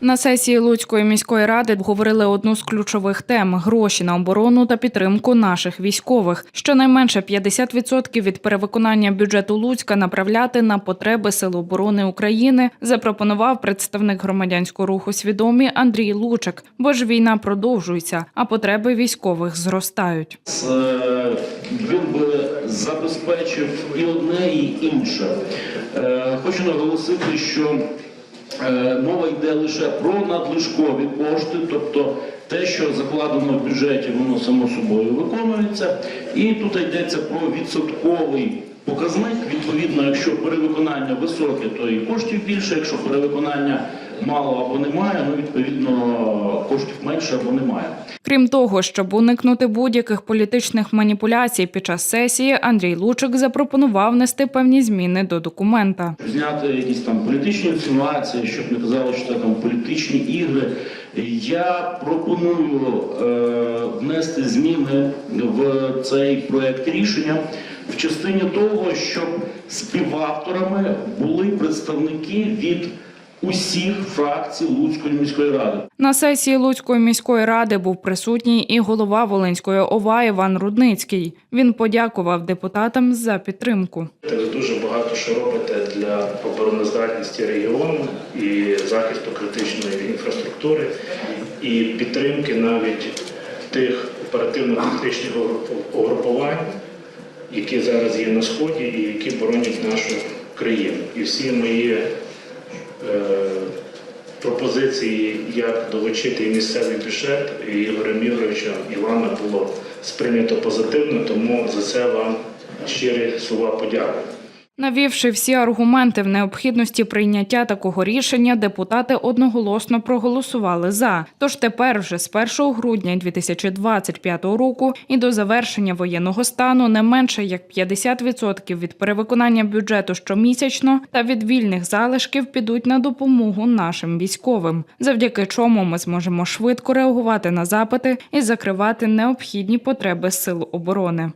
На сесії Луцької міської ради обговорили одну з ключових тем гроші на оборону та підтримку наших військових. Щонайменше 50% від перевиконання бюджету Луцька направляти на потреби Сил оборони України, запропонував представник громадянського руху свідомі Андрій Лучик. Бо ж війна продовжується, а потреби військових зростають. Е, він би забезпечив і одне, і інше. Е, Хочу наголосити, що мова йде лише про надлишкові кошти, тобто те, що закладено в бюджеті, воно само собою виконується. І тут йдеться про відсотковий показник. Відповідно, якщо перевиконання високе, то і коштів більше. Якщо перевиконання мало або немає, ну відповідно коштів менше або немає. Крім того, щоб уникнути будь-яких політичних маніпуляцій під час сесії, Андрій Лучик запропонував внести певні зміни до документа. зняти якісь там політичні інсинуації, щоб не казали, що це там політичні ігри. Я пропоную е, внести зміни в цей проект рішення в частині того, щоб співавторами були представники від усіх фракцій Луцької міської ради. На сесії Луцької міської ради був присутній і голова Волинської ОВА Іван Рудницький. Він подякував депутатам за підтримку. Ви дуже багато що робите для обороноздатності регіону і захисту критичної інфраструктури, і підтримки навіть тих оперативно-тактичних угруп- угрупувань, які зараз є на сході і які боронять нашу країну. І всі мої пропозиції, як долучити місцевий бюджет, Ігоря Мігровича Івана було сприйнято позитивно, тому за це вам щирі слова подяки. Навівши всі аргументи в необхідності прийняття такого рішення, депутати одноголосно проголосували за. Тож тепер, вже з 1 грудня 2025 року і до завершення воєнного стану не менше як 50% від перевиконання бюджету щомісячно та від вільних залишків підуть на допомогу нашим військовим, завдяки чому ми зможемо швидко реагувати на запити і закривати необхідні потреби сил оборони.